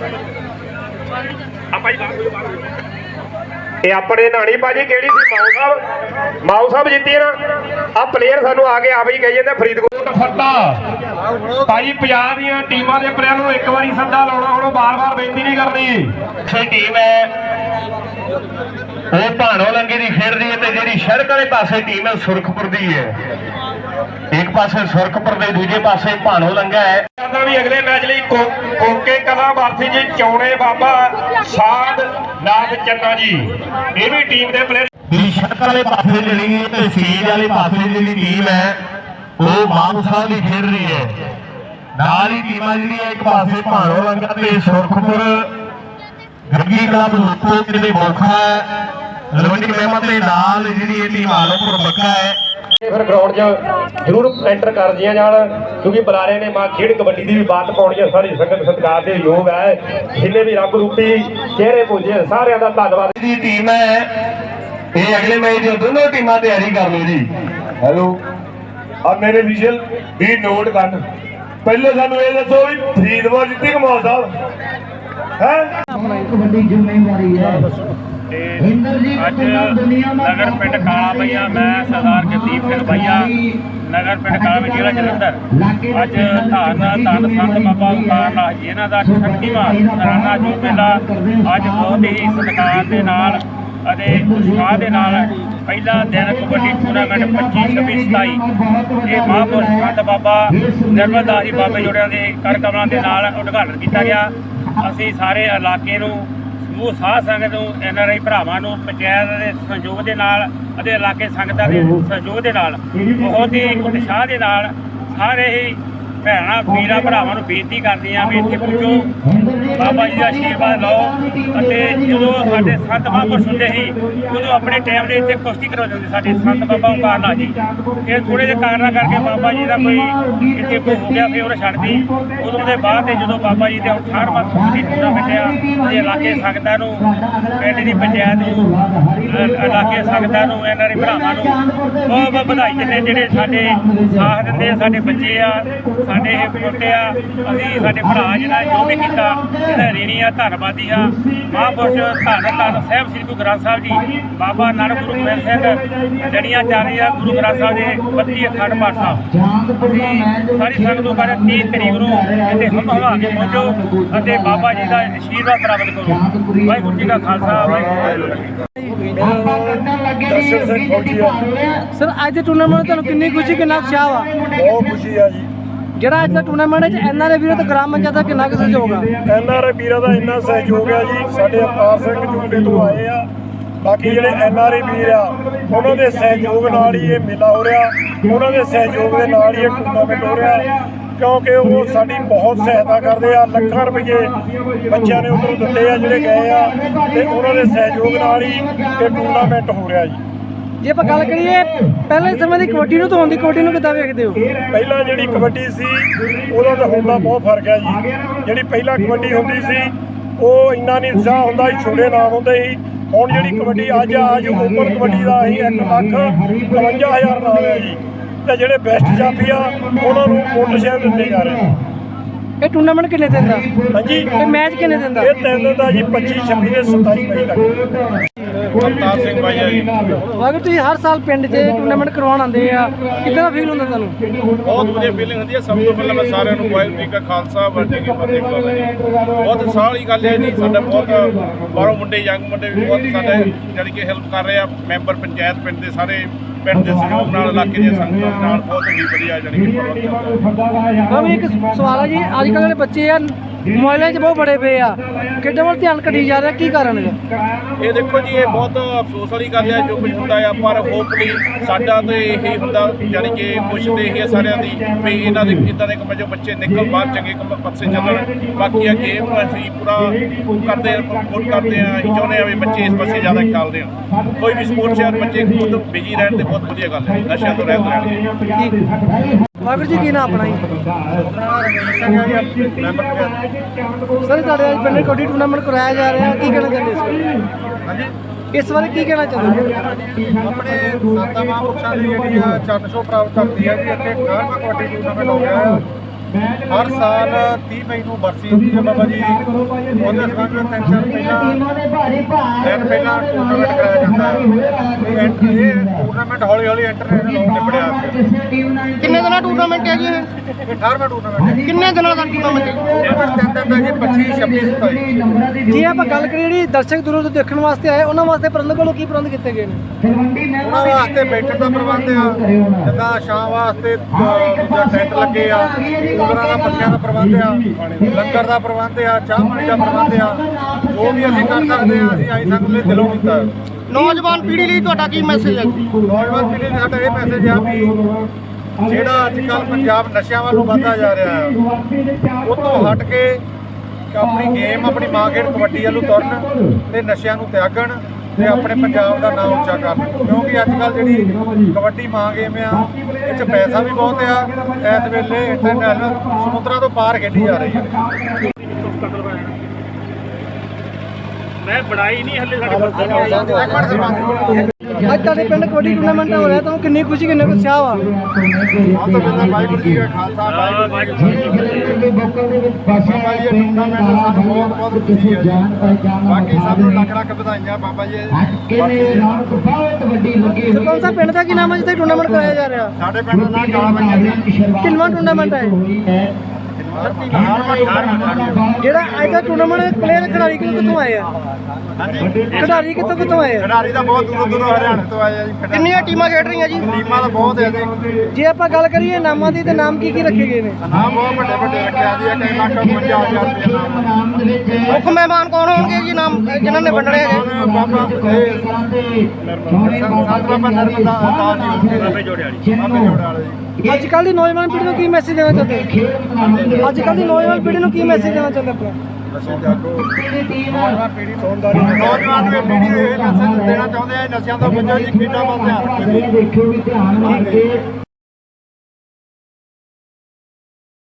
ਆਪਾਂ ਹੀ ਬਾਹਰ ਇਹ ਆਪਣੇ ਨਾਣੀ ਬਾਜੀ ਕਿਹੜੀ ਸੀ? ਮਾਉ ਸਾਹਿਬ। ਮਾਉ ਸਾਹਿਬ ਜਿੱਤੀ ਨਾ। ਆ ਪਲੇਅਰ ਸਾਨੂੰ ਆ ਕੇ ਆਪ ਹੀ ਕਹੀ ਜਾਂਦੇ ਫਰੀਦਕੋਟ। ਫੱਟਾ ਭਾਈ ਪੰਜਾਬ ਦੀਆਂ ਟੀਮਾਂ ਦੇ ਪਲੇਅਰ ਨੂੰ ਇੱਕ ਵਾਰੀ ਸੱਦਾ ਲਾਉਣਾ ਹੁਣ ਬਾਰ-ਬਾਰ ਬੇਨਤੀ ਨਹੀਂ ਕਰਨੀ ਸੇ ਟੀਮ ਹੈ। ਉਹ ਭਾਣੋ ਲੰਗੇ ਦੀ ਖੇਡ ਰਹੀ ਹੈ ਤੇ ਜਿਹੜੀ ਸੜਕ ਵਾਲੇ ਪਾਸੇ ਟੀਮ ਹੈ ਸੁਰਖਪੁਰ ਦੀ ਹੈ। ਇੱਕ ਪਾਸੇ ਸੁਰਖਪੁਰ ਦੇ ਦੂਜੇ ਪਾਸੇ ਭਾਣੋ ਲੰਗਾ ਹੈ। ਕਹਿੰਦਾ ਵੀ ਅਗਲੇ ਮੈਚ ਲਈ ਕੋਕੇ ਕਲਾ ਵਾਰਸੀ ਜੀ ਚੌਣੇ ਬਾਬਾ ਸਾਧ ਨਾਥ ਚੰਨਾ ਜੀ। ਇਹ ਵੀ ਟੀਮ ਦੇ ਪਲੇਅਰ ਜਿਹੜੀ ਸੜਕ ਵਾਲੇ ਪਾਸੇ ਜਿਹੜੀ ਤੇ ਸੀਜ ਵਾਲੇ ਪਾਸੇ ਜਿਹੜੀ ਟੀਮ ਹੈ, ਉਹ ਮਾਨਸਾ ਦੀ ਖੇਡ ਰਹੀ ਹੈ। ਨਾਲ ਹੀ ਟੀਮਾਂ ਜਿਹੜੀਆਂ ਇੱਕ ਪਾਸੇ ਭਾਣੋ ਲੰਗਾ ਤੇ ਸੁਰਖਪੁਰ, ਗੱਗੀ ਕਲੱਬ ਲੋਕੋ ਕਿਤੇ ਮੋਖਾ ਹੈ। ਰਵੰਡੀ ਮਹਿਮਤ ਦੇ ਨਾਲ ਜਿਹੜੀ ਇਹ ਟੀਮ ਆਲਮਪੁਰ ਮੱਕਾ ਹੈ ਫਿਰ ਗਰਾਊਂਡ 'ਚ ਜ਼ਰੂਰ ਐਂਟਰ ਕਰਦੀਆਂ ਜਾਣ ਕਿਉਂਕਿ ਬੁਲਾਰੇ ਨੇ ਮਾਂ ਖੇਡ ਕਬੱਡੀ ਦੀ ਵੀ ਬਾਤ ਪਾਉਣੀ ਹੈ ਸਾਰੀ ਸੰਗਤ ਸਤਿਕਾਰ ਦੇ ਯੋਗ ਹੈ। ਜਿੰਨੇ ਵੀ ਰੱਬ ਰੂਪੀ ਚਿਹਰੇ ਪੂਜੇ ਸਾਰਿਆਂ ਦਾ ਧੰਨਵਾਦ। ਦੀ ਟੀਮ ਹੈ। ਇਹ ਅਗਲੇ ਮੈਚ ਦੀਆਂ ਦੋਨੋਂ ਟੀਮਾਂ ਤਿਆਰੀ ਕਰ ਲਓ ਜੀ। ਹੈਲੋ ਆ ਮੇਰੇ ਵਿਸ਼ਲ ਵੀ ਨੋਟ ਕਰਨ ਪਹਿਲੇ ਸਾਨੂੰ ਇਹ ਦੱਸੋ ਵੀ ਫਰੀਦਕੋਟ ਜਿੱਤੀ ਕਮਾਲ ਸਾਹਿਬ। ਹੈ? ਕਬੱਡੀ ਜ਼ਿੰਮੇਵਾਰੀ ਹੈ। ਅੱਜ ਨਗਰ ਪਿੰਡ ਕਾਲਾ ਬਈਆ ਮੈਂ ਸਰਦਾਰ ਗੁਰਦੀਪ ਸਿੰਘ ਬਈਆ, ਨਗਰ ਪਿੰਡ ਕਾਲਾ ਜ਼ਿਲ੍ਹਾ ਜਲੰਧਰ। ਅੱਜ ਧੰਨ ਧੰਨ ਸੰਤ ਬਾਬਾ ਉਕਾਰ ਨਾਥ ਜੀ, ਇਹਨਾਂ ਦਾ 36ਵਾਂ ਸਰਾਨਾ ਜੋ ਮੇਲਾ ਅੱਜ ਬਹੁਤ ਹੀ ਸਤਿਕਾਰ ਦੇ ਨਾਲ ਅਤੇ ਉਤਸ਼ਾਹ ਦੇ ਨਾਲ ਪਹਿਲਾ ਦਿਨ ਕਬੱਡੀ ਟੂਰਨਾਮੈਂਟ 25 26 27 ਇਹ ਮਹਾਂਪੁਰਸ਼ ਸੰਤ ਬਾਬਾ ਨਿਰਮਲ ਦਾਸ ਜੀ ਬਾਬੇ ਜੋੜਿਆਂ ਦੇ ਕਰ ਕਮਲਾਂ ਦੇ ਨਾਲ ਉਦਘਾਟਨ ਕੀਤਾ ਗਿਆ। ਅਸੀਂ ਸਾਰੇ ਇਲਾਕੇ ਨੂੰ ਸਮੂਹ ਸਾਧ ਸੰਗਤ ਨੂੰ ਐਨਆਰਆਈ ਭਰਾਵਾਂ ਨੂੰ ਪੰਚਾਇਤ ਦੇ ਸਹਿਯੋਗ ਦੇ ਨਾਲ ਅਤੇ ਇਲਾਕੇ ਸੰਗਤਾਂ ਦੇ ਸਹਿਯੋਗ ਦੇ ਨਾਲ ਬਹੁਤ ਹੀ ਉਤਸ਼ਾਹ ਦੇ ਨਾਲ ਸਾਰੇ ਹੀ ਭੈਣਾਂ ਵੀਰਾਂ ਭਰਾਵਾਂ ਨੂੰ ਬੇਨਤੀ ਕਰਦੀਆਂ ਵੀ ਇੱਥੇ ਪੁੱਜੋ। ਬਾਬਾ ਜੀ ਦਾ ਆਸ਼ੀਰਵਾਦ ਲਓ ਅਤੇ ਜਦੋਂ ਸਾਡੇ ਸੰਤ ਮਹਾਂਪੁਰਸ਼ ਹੁੰਦੇ ਸੀ, ਉਦੋਂ ਆਪਣੇ ਟਾਈਮ ਦੇ ਇੱਥੇ ਕੁਸ਼ਤੀ ਕਰਵਾਉਂਦੇ ਹੁੰਦੇ ਸਾਡੇ ਸੰਤ ਬਾਬਾ ਓਂਕਾਰ ਨਾਥ ਜੀ। ਇਹ ਥੋੜੇ ਜਿਹੇ ਕਾਰਨਾਂ ਕਰਕੇ ਬਾਬਾ ਜੀ ਦਾ ਕੋਈ ਇੱਥੇ ਕੋਈ ਹੋ ਗਿਆ, ਫਿਰ ਉਹ ਛੱਡਦੀ ਉਦੋਂ ਦੇ ਬਾਅਦ ਤੇ ਜਦੋਂ ਬਾਬਾ ਜੀ ਦੇ 18ਵਾਂ ਕੁਸ਼ਤੀ ਟੂਰਨਾਮੈਂਟ ਆ ਉਹਦੇ ਇਲਾਕੇ ਸੰਗਤਾਂ ਨੂੰ, ਪਿੰਡ ਦੀ ਪੰਚਾਇਤ ਨੂੰ, ਇਲਾਕੇ ਸੰਗਤਾਂ ਨੂੰ, ਇਹਨਾਂ ਦੇ ਭਰਾਵਾਂ ਨੂੰ ਬਹੁਤ ਬਹੁਤ ਵਧਾਈ ਦਿੰਦੇ ਜਿਹੜੇ ਸਾਡੇ ਸਾਥ ਦਿੰਦੇ ਆ, ਸਾਡੇ ਬੱਚੇ ਆ ਸਾਡੇ ਇਹ ਪੋਤੇ ਆ ਅਸੀਂ ਸਾਡੇ ਭਰਾ ਜਿਹੜਾ ਜੋ ਵੀ ਕੀਤਾ ਇਹਦਾ ਰੀਣੀ ਆ ਧੰਨਵਾਦੀ ਆ। ਮਹਾਂਪੁਰਸ਼ ਧੰਨ ਧੰਨ ਸਾਹਿਬ ਸ੍ਰੀ ਗੁਰੂ ਗ੍ਰੰਥ ਸਾਹਿਬ ਜੀ ਬਾਬਾ ਨਾਨਕ ਗੁਰੂ ਗੋਬਿੰਦ ਸਿੰਘ ਜੜੀਆਂ ਚਾਰੀ ਆ ਗੁਰੂ ਗ੍ਰੰਥ ਸਾਹਿਬ ਦੇ 32 ਅਖੰਡ ਪਾਠ ਸਾਹਿਬ। ਅਸੀਂ ਸਾਰੀ ਸੰਗਤ ਨੂੰ ਕਰ 30 ਤਰੀਕ ਨੂੰ ਇੱਥੇ ਹਮ ਹਮਾ ਕੇ ਪਹੁੰਚੋ ਅਤੇ ਬਾਬਾ ਜੀ ਦਾ ਆਸ਼ੀਰਵਾਦ ਪ੍ਰਾਪਤ ਕਰੋ। ਵਾਹਿਗੁਰੂ ਜੀ ਕਾ ਖਾਲਸਾ ਵਾਹਿਗੁਰੂ ਜੀ ਕੀ ਫਤਿਹ। ਸਰ ਅੱਜ ਦੇ ਟੂਰਨਾਮੈਂਟ ਤੁਹਾਨੂੰ ਕਿੰਨੀ ਖੁਸ਼ੀ ਕਿੰਨਾ ਉਤਸ਼ਾਹ ਵਾ? ਬਹੁਤ ਖੁਸ਼ੀ ਆ ਜੀ। ਜਿਹੜਾ ਅੱਜ ਦਾ ਟੂਰਨਾਮੈਂਟ ਹੈ ਐਨਆਰਏ ਵੀਰੋ ਤੇ ਗ੍ਰਾਮ ਪੰਚਾਇਤ ਦਾ ਕਿੰਨਾ ਕੁ ਸਹਿਯੋਗ ਆ? ਐਨਆਰਏ ਵੀਰਾਂ ਦਾ ਇੰਨਾ ਸਹਿਯੋਗ ਆ ਜੀ, ਸਾਡੇ ਅਵਤਾਰ ਸਿੰਘ ਜੂਡੇ ਤੋਂ ਆਏ ਆ। ਬਾਕੀ ਜਿਹੜੇ ਐਨਆਰਏ ਵੀਰ ਆ, ਉਹਨਾਂ ਦੇ ਸਹਿਯੋਗ ਨਾਲ ਹੀ ਇਹ ਮੇਲਾ ਹੋ ਰਿਹਾ। ਉਹਨਾਂ ਦੇ ਸਹਿਯੋਗ ਦੇ ਨਾਲ ਹੀ ਇਹ ਟੂਰਨਾਮੈਂਟ ਹੋ ਰਿਹਾ। ਕਿਉਂਕਿ ਉਹ ਸਾਡੀ ਬਹੁਤ ਸਹਾਇਤਾ ਕਰਦੇ ਆ, ਲੱਖਾਂ ਰੁਪਏ ਬੱਚਿਆਂ ਨੇ ਉਧਰੋਂ ਦਿੱਤੇ ਆ, ਜਿਹੜੇ ਗਏ ਆ। ਤੇ ਉਹਨਾਂ ਦੇ ਸਹਿਯੋਗ ਨਾਲ ਹੀ ਇਹ ਟੂਰਨਾਮੈਂਟ ਹੋ ਰਿਹਾ ਜੀ। ਜੇ ਆਪਾਂ ਗੱਲ ਕਰੀਏ, ਪਹਿਲੇ ਸਮੇਂ ਦੀ ਕਬੱਡੀ ਨੂੰ ਤੇ ਹੁਣ ਦੀ ਕਬੱਡੀ ਨੂੰ ਕਿੱਦਾਂ ਵੇਖਦੇ ਹੋ? ਪਹਿਲਾਂ ਜਿਹੜੀ ਕਬੱਡੀ ਸੀ, ਉਹਦਾ ਤੇ ਹੁਣ ਦਾ ਬਹੁਤ ਫ਼ਰਕ ਹੈ ਜੀ। ਜਿਹੜੀ ਪਹਿਲਾਂ ਕਬੱਡੀ ਹੁੰਦੀ ਸੀ, ਉਹ ਇੰਨਾ ਨਹੀਂ ਉਤਸ਼ਾਹ ਹੁੰਦਾ ਸੀ, ਛੋਟੇ ਨਾਮ ਹੁੰਦੇ ਸੀ। ਹੁਣ ਜਿਹੜੀ ਕਬੱਡੀ ਅੱਜ ਅੱਜ ਓਪਨ ਕਬੱਡੀ ਦਾ ਹੀ 1 ਲੱਖ 51000 ਨਾਮ ਹੈ ਜੀ। ਤੇ ਜਿਹੜੇ ਬੈਸਟ ਜਾਫੀ ਆ, ਉਹਨਾਂ ਨੂੰ ਮੋਟਰਸਾਈਕਲ ਦਿੱਤੇ ਜਾ ਰਹੇ ਇਹ ਟੂਰਨਾਮੈਂਟ ਕਿੰਨੇ ਦਿਨ ਦਾ? ਹਾਂਜੀ। ਇਹ ਮੈਚ ਕਿੰਨੇ ਦਿਨ ਦਾ? ਇਹ ਤਿੰਨ ਦਿਨ ਦਾ ਜੀ 25 26 ਤੇ 27 ਮਈ ਤੱਕ। ਅਵਤਾਰ ਸਿੰਘ ਬਾਈਆ ਜੀ। ਵਾਗਰ ਤੁਸੀਂ ਹਰ ਸਾਲ ਪਿੰਡ 'ਚ ਟੂਰਨਾਮੈਂਟ ਕਰਵਾਉਣ ਆਉਂਦੇ ਆ। ਕਿੱਦਾਂ ਦਾ ਫੀਲ ਹੁੰਦਾ ਤੁਹਾਨੂੰ? ਬਹੁਤ ਵਧੀਆ ਫੀਲਿੰਗ ਹੁੰਦੀ ਹੈ ਸਭ ਤੋਂ ਪਹਿਲਾਂ ਮੈਂ ਸਾਰਿਆਂ ਨੂੰ ਵਾਹਿਗੁਰੂ ਜੀ ਕਾ ਖਾਲਸਾ ਵਾਹਿਗੁਰੂ ਜੀ ਕੀ ਫਤਿਹ ਬੁਲਾਉਂਦਾ ਜੀ। ਬਹੁਤ ਸਾਲ ਹੀ ਗੱਲ ਹੈ ਜੀ ਸਾਡਾ ਬਹੁਤ ਬਾਹਰੋਂ ਮੁੰਡੇ ਯੰਗ ਮੁੰਡੇ ਵੀ ਬਹੁਤ ਸਾਡੇ ਜਾਣੀ ਕਿ ਹੈਲਪ ਕਰ ਰਹੇ ਆ। ਮੈਂਬਰ ਪੰਚਾਇਤ ਪਿੰਡ ਦੇ ਸਾਰੇ ਪਿੰਡ ਦੇ ਸਹਿਯੋਗ ਨਾਲ, ਇਲਾਕੇ ਦੇ ਨਾਲ ਬਹੁਤ ਹੀ ਵਧੀਆ ਜਾਣੀ ਕਿ ਪ੍ਰਬੰਧ ਚੱਲ ਰਿਹਾ। ਮੈਂ ਵੀ ਇੱਕ ਸਵਾਲ ਆ ਜੀ, ਅੱਜ ਕੱਲ੍ਹ ਜਿਹੜੇ ਬੱਚੇ ਆ ਮੋਬਾਈਲਾਂ 'ਚ ਬਹੁਤ ਬੜੇ ਪਏ ਆ। ਕਿੱਡੇ ਵੱਲ ਧਿਆਨ ਕੱਢੀ ਜਾ ਰਿਹਾ ਕੀ ਕਾਰਨ ਹੈ ਇਹ ਦੇਖੋ ਜੀ ਇਹ ਬਹੁਤ ਅਫਸੋਸ ਵਾਲੀ ਗੱਲ ਹੈ ਜੋ ਕੁਝ ਹੁੰਦਾ ਆ ਪਰ ਹੋਪਲੀ ਸਾਡਾ ਤੇ ਇਹੀ ਹੁੰਦਾ ਯਾਨੀ ਕਿ ਕੋਸ਼ਿਸ਼ ਤੇ ਇਹੀ ਹੈ ਸਾਰਿਆਂ ਦੀ ਵੀ ਇਹਨਾਂ ਦੇ ਇਦਾਂ ਦੇ ਕੰਮ ਜੋ ਬੱਚੇ ਨਿਕਲ ਬਾਹਰ ਚੰਗੇ ਕੰਮ ਪਾਸੇ ਚੱਲਣ। ਬਾਕੀ ਆ ਗੇਮ ਅਸੀਂ ਪੂਰਾ ਕਰਦੇ ਆ ਪ੍ਰਮੋਟ ਕਰਦੇ ਆ ਅਸੀਂ ਚਾਹੁੰਦੇ ਆ ਵੀ ਬੱਚੇ ਇਸ ਪਾਸੇ ਜ਼ਿਆਦਾ ਖਿਆਲ ਦੇਣ। ਕੋਈ ਵੀ ਸਪੋਰਟਸ ਯਾਰ ਬੱਚੇ ਖੁਦ ਬਿਜ਼ੀ ਰਹਿਣ ਤੇ ਬਹੁਤ ਵਧੀਆ ਗੱਲ ਹੈ ਨਸ਼ਿਆਂ ਤੋਂ ਰਹਿਤ ਰਹਿਣਗੇ ਵਾਗਰ ਜੀ ਕੀ ਨਾਮ ਆਪਣਾ ਜੀ? ਸਰ ਤੁਹਾਡੇ ਅੱਜ ਪਿੰਡ ਕਬੱਡੀ ਟੂਰਨਾਮੈਂਟ ਕਰਾਇਆ ਜਾ ਰਿਹਾ ਕੀ ਕਹਿਣਾ ਚਾਹੁੰਦੇ ਇਸ ਬਾਰੇ ਇਸ ਬਾਰੇ ਕੀ ਕਹਿਣਾ ਚਾਹੁੰਦੇ ਆਪਣੇ ਸਾਤਾ ਮਹਾਂਪੁਰਸ਼ਾਂ ਦੀ ਜਿਹੜੀ ਆ ਚਰਨ ਛੋਹ ਪ੍ਰਾਪਤ ਕਰਦੀ ਹੈ ਜੀ ਇੱਥੇ 11ਵਾਂ ਕਬੱਡੀ ਟੂਰਨਾਮੈਂਟ ਹੋ ਗਿਆ। ਹੈ ਹਰ ਸਾਲ 30 ਮਈ ਨੂੰ ਬਰਸੀ ਹੁੰਦੀ ਹੈ ਬਾਬਾ ਜੀ। ਉਹਦੇ ਸੰਬੰਧ ਤਿੰਨ ਚਾਰ ਪਹਿਲਾਂ ਦਿਨ ਪਹਿਲਾਂ ਟੂਰਨਾਮੈਂਟ ਕਰਾਇਆ ਜਾਂਦਾ ਹੈ। ਇਹ ਟੂਰਨਾਮੈਂਟ ਹੌਲੀ ਹੌਲੀ ਇੰਟਰਨੈਸ਼ਨਲ ਹੋ ਟੀਮ ਨਾਲ ਕਿੰਨੇ ਦਿਨਾਂ ਟੂਰਨਾਮੈਂਟ ਹੈ ਜੀ ਇਹ? ਇਹ 18ਵਾਂ ਟੂਰਨਾਮੈਂਟ ਹੈ। ਕਿੰਨੇ ਦਿਨਾਂ ਦਾ ਟੂਰਨਾਮੈਂਟ ਹੈ ਇਹ ਤਿੰਨ ਦਿਨ ਦਾ ਜੀ 25 26 27 ਨੰਬਰਾਂ ਦੀ ਜੇ ਆਪਾਂ ਗੱਲ ਕਰੀਏ ਜਿਹੜੀ ਦਰਸ਼ਕ ਦੂਰੋਂ ਤੋਂ ਦੇਖਣ ਵਾਸਤੇ ਆਏ ਉਹਨਾਂ ਵਾਸਤੇ ਪ੍ਰਬੰਧਕ ਵੱਲੋਂ ਕੀ ਪ੍ਰਬੰਧ ਕੀਤੇ ਗਏ ਨੇ? ਉਹਨਾਂ ਵਾਸਤੇ ਬੈਠਣ ਦਾ ਪ੍ਰਬੰਧ ਆ ਜਿੱਦਾਂ ਸ਼ਾਮ ਵਾਸਤੇ ਦੂਜਾ ਟੈਂਟ ਲੱਗੇ ਆ ਕੂਲਰਾਂ ਦਾ ਪੱਖਿਆਂ ਦਾ ਪ੍ਰਬੰਧ ਆ ਲੰਗਰ ਦਾ ਪ੍ਰਬੰਧ ਆ ਚਾਹ ਪਾਣੀ ਦਾ ਪ੍ਰਬੰਧ ਆ ਜੋ ਵੀ ਅਸੀਂ ਕਰ ਸਕਦੇ ਆ ਅਸੀਂ ਆਈ ਸੰਗਤ ਲਈ ਦਿਲੋਂ ਕੀਤਾ। ਨੌਜਵਾਨ ਪੀੜ੍ਹੀ ਲਈ ਤੁਹਾਡਾ ਕੀ ਮੈਸੇਜ ਹੈ ਨੌਜਵਾਨ ਪੀੜ੍ਹੀ ਨੂੰ ਸਾਡਾ ਇਹ ਮੈਸੇਜ ਆ ਵੀ ਜਿਹੜਾ ਅੱਜ ਕੱਲ ਪੰਜਾਬ ਨਸ਼ਿਆਂ ਵੱਲ ਵਧਦਾ ਜਾ ਰਿਹਾ ਹੈ ਉਹ ਤੋਂ ਹਟ ਕੇ ਆਪਣੀ ਗੇਮ ਆਪਣੀ ਮਾਂ ਖੇਡ ਕਬੱਡੀ ਵੱਲੋਂ ਤੁਰਨ ਤੇ ਨਸ਼ਿਆਂ ਨੂੰ ਤਿਆਗਣ ਤੇ ਆਪਣੇ ਪੰਜਾਬ ਦਾ ਨਾਮ ਉੱਚਾ ਕਰਨ ਕਿਉਂਕਿ ਅੱਜ ਕੱਲ ਜਿਹੜੀ ਕਬੱਡੀ ਮਾਂ ਗੇਮ ਆ ਇਹ 'ਚ ਪੈਸਾ ਵੀ ਬਹੁਤ ਆ। ਇਸ ਵੇਲੇ ਇੰਟਰਨੈਸ਼ਨਲ ਸਮੁੰਦਰਾਂ ਤੋਂ ਪਾਰ ਖੇਡੀ ਜਾ ਰਹੀ ਹੈ ਮੈਂ ਬੜਾਈ ਨਹੀਂ ਹੱਲੇ ਸਾਡੇ ਸਰਪੰਚ ਅੱਜ ਤੁਹਾਡੇ ਪਿੰਡ ਕਬੱਡੀ ਟੂਰਨਾਮੈਂਟ ਹੋ ਰਿਹਾ ਤੁਹਾਨੂੰ ਕਿੰਨੀ ਖੁਸ਼ੀ ਕਿੰਨਾ ਉਤਸ਼ਾਹ ਵਾ। ਆਹ ਤਾਂ ਬੰਦਾ ਵਾਹਿਗੁਰੂ ਜੀ ਦਾ ਖਾਲਸਾ ਵਾਹਿਗੁਰੂ ਜੀ ਕੀ ਫਤਿਹ ਬੋਕਲ ਦੇ ਵਿੱਚ ਪਾਸਾ ਬਾਬਾ ਜੀ ਇਹ ਟੂਰਨਾਮੈਂਟ ਸਾਨੂੰ ਬਹੁਤ ਬਹੁਤ ਖੁਸ਼ੀ ਹੈ ਜੀ ਬਾਕੀ ਸਭ ਨੂੰ ਲੱਖ ਲੱਖ ਵਧਾਈਆਂ ਬਾਬਾ ਜੀ ਕਿਨੇ ਰੌਣਕ ਬਹੁਤ ਵੱਡੀ ਲੱਗੀ ਹੋਈ ਸਰਪੰਚ ਸਾਹਿਬ ਪਿੰਡ ਦਾ ਕੀ ਨਾਮ ਹੈ ਜਿੱਥੇ ਟੂਰਨਾਮੈਂਟ ਕਰਾਇਆ ਜਾ ਰਿਹਾ? ਸਾਡੇ ਪਿੰਡ ਦਾ ਨਾਂ ਕਾਲਾ ਬੱਚਾ ਜੀ ਕਿੰਨਵਾਂ ਟੂਰਨਾਮੈਂਟ ਹੈ? ਜਿਹੜਾ ਅੱਜ ਦਾ ਟੂਰਨਾਮੈਂਟ ਪਲੇਅਰ ਖਿਡਾਰੀ ਕਿੱਥੋਂ ਕਿੱਥੋਂ ਆਏ ਆ? ਖਿਡਾਰੀ ਕਿੱਥੋਂ ਕਿੱਥੋਂ ਆਏ ਆ? ਖਿਡਾਰੀ ਤਾਂ ਬਹੁਤ ਦੂਰੋਂ ਦੂਰੋਂ ਹਰਿਆਣੇ ਤੋਂ ਆਏ ਆ ਜੀ ਖਿਡਾਰੀ। ਕਿੰਨੀਆਂ ਟੀਮਾਂ ਖੇਡ ਰਹੀਆਂ ਜੀ? ਟੀਮਾਂ ਤਾਂ ਬਹੁਤ ਹੈ ਜੀ। ਜੇ ਆਪਾਂ ਗੱਲ ਕਰੀਏ ਨਾਮਾਂ ਦੀ ਤੇ ਨਾਮ ਕੀ ਕੀ ਰੱਖੇ ਗਏ ਨੇ? ਨਾਮ ਬਹੁਤ ਵੱਡੇ ਵੱਡੇ ਰੱਖਿਆ ਜੀ ਇੱਕ ਲੱਖ 55000 ਰੁਪਏ ਨਾਮ ਨਾਮ ਦੇ ਵਿੱਚ ਮੁੱਖ ਮਹਿਮਾਨ ਕੌਣ ਹੋਣਗੇ ਜੀ ਨਾਮ ਜਿਨ੍ਹਾਂ ਨੇ ਵੰਡਣੇ ਉਹਨੇ ਬਾਬਾ ਇਹ ਸੰਤ ਬਾਬਾ ਨਰਮਦਾ ਦਾਸ ਜੀ। ਬਾਬੇ ਜੋੜੇ ਵਾਲੀ ਬਾਬੇ ਜੋੜੇ ਵਾਲੇ ਜੀ ਅੱਜ ਕੱਲ ਦੀ ਨੌਜਵਾਨ ਪੀੜ੍ਹੀ ਨੂੰ ਕੀ ਮੈਸੇਜ ਦੇਣਾ ਚਾਹੁੰਦੇ ਹੋ? ਅੱਜ ਕੱਲ ਦੀ ਨੌਜਵਾਨ ਪੀੜ੍ਹੀ ਨੂੰ ਕੀ ਮੈਸੇਜ ਦੇਣਾ ਚਾਹੁੰਦੇ ਆਪਣਾ ਨੌਜਵਾਨ ਨੂੰ ਪੀੜ੍ਹੀ ਨੂੰ ਇਹ ਮੈਸੇਜ ਦੇਣਾ ਚਾਹੁੰਦੇ ਆ ਨਸ਼ਿਆਂ ਤੋਂ ਬਚੋ ਜੀ, ਖੇਡਾਂ ਵੱਲ ਧਿਆਨ ਰੱਖੋ